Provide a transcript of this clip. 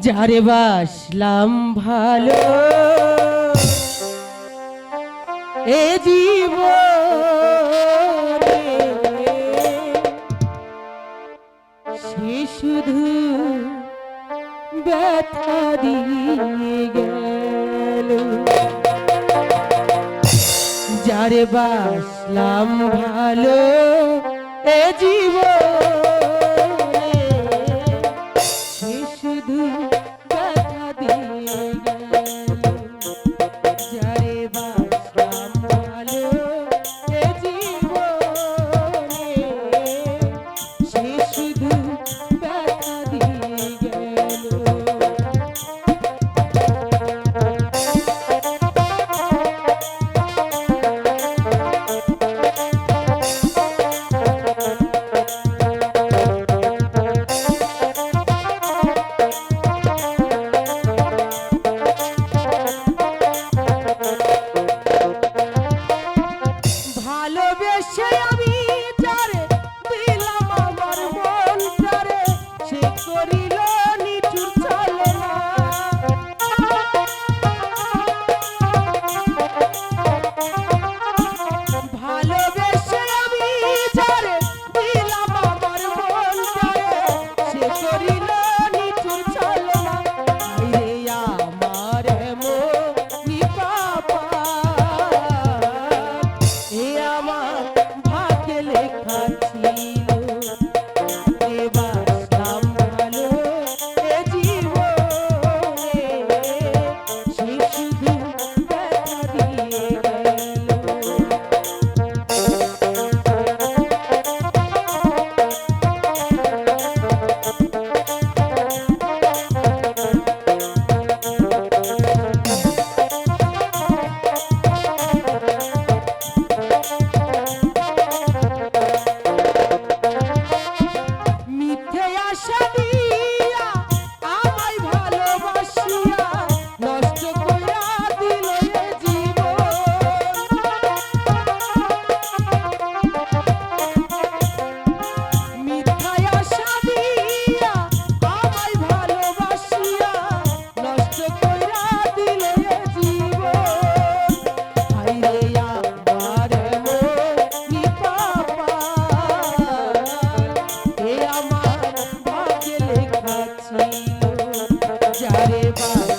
যারে বাসলাম ভালো, এ জীব সে শুধু ব্যথা দিয়ে গেল। যারে বাসলাম ভালো, এ জীবন শুধু goodbye.